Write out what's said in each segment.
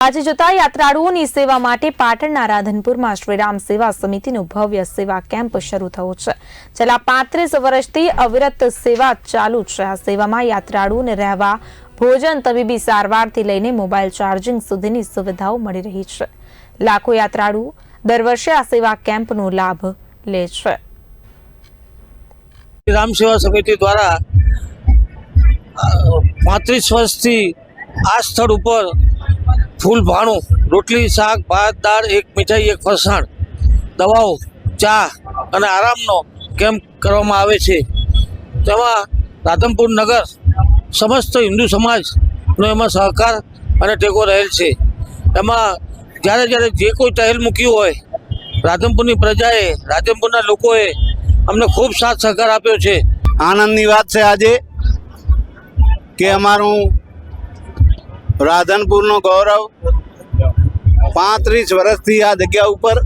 આજે જોતા યાત્રાળુઓની સેવા માટે પાટણના રાધનપુરમાં શ્રીરામ સેવા સમિતિનો ભવ્ય સેવા કેમ્પ શરૂ થયો છે છેલ્લા પાંત્રીસ વર્ષથી અવિરત સેવા ચાલુ છે. આ સેવામાં યાત્રાળુઓને રહેવા, ભોજન, તબીબી સારવારથી લઈને મોબાઈલ ચાર્જિંગ સુધીની સુવિધાઓ મળી રહી છે. લાખો યાત્રાળુઓ દર વર્ષે આ સેવા કેમ્પનો લાભ લે છે. રામ સેવા સમિતિ દ્વારા પાંત્રીસ વર્ષથી આ સ્થળ ઉપર ફૂલ ભાણું, રોટલી, શાક, ભાત, દાળ, એક મીઠાઈ, એક ફરસાણ, દવાઓ, ચા અને આરામનો કેમ્પ કરવામાં આવે છે. તેમાં રાધનપુર નગર સમસ્ત હિન્દુ સમાજનો એમાં સહકાર અને ટેકો રહેલ છે. એમાં જ્યારે જ્યારે જે કોઈ ટહેલ મૂક્યું હોય, રાધનપુરની પ્રજાએ, રાધનપુરના લોકોએ અમને ખૂબ સાથ સહકાર આપ્યો છે. આનંદની વાત છે આજે કે અમારું રાધનપુરનું ગૌરવ પાંત્રીસ વર્ષથી આ જગ્યા ઉપર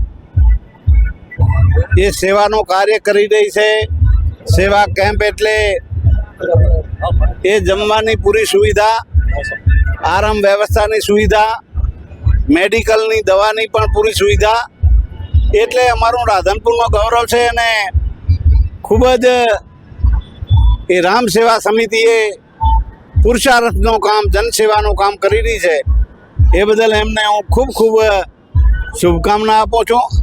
એ સેવાનું કાર્ય કરી રહી છે. સેવા કેમ્પ એટલે એ જમવાની પૂરી સુવિધા, આરામ વ્યવસ્થાની સુવિધા, મેડિકલની દવાની પણ પૂરી સુવિધા. એટલે અમારું રાધનપુરનો ગૌરવ છે અને ખૂબ જ એ રામ સેવા સમિતિએ પુરુષાર્થનું કામ, જનસેવાનું કામ કરી રહી છે. એ બદલ એમને હું ખૂબ ખૂબ શુભકામના આપું છું.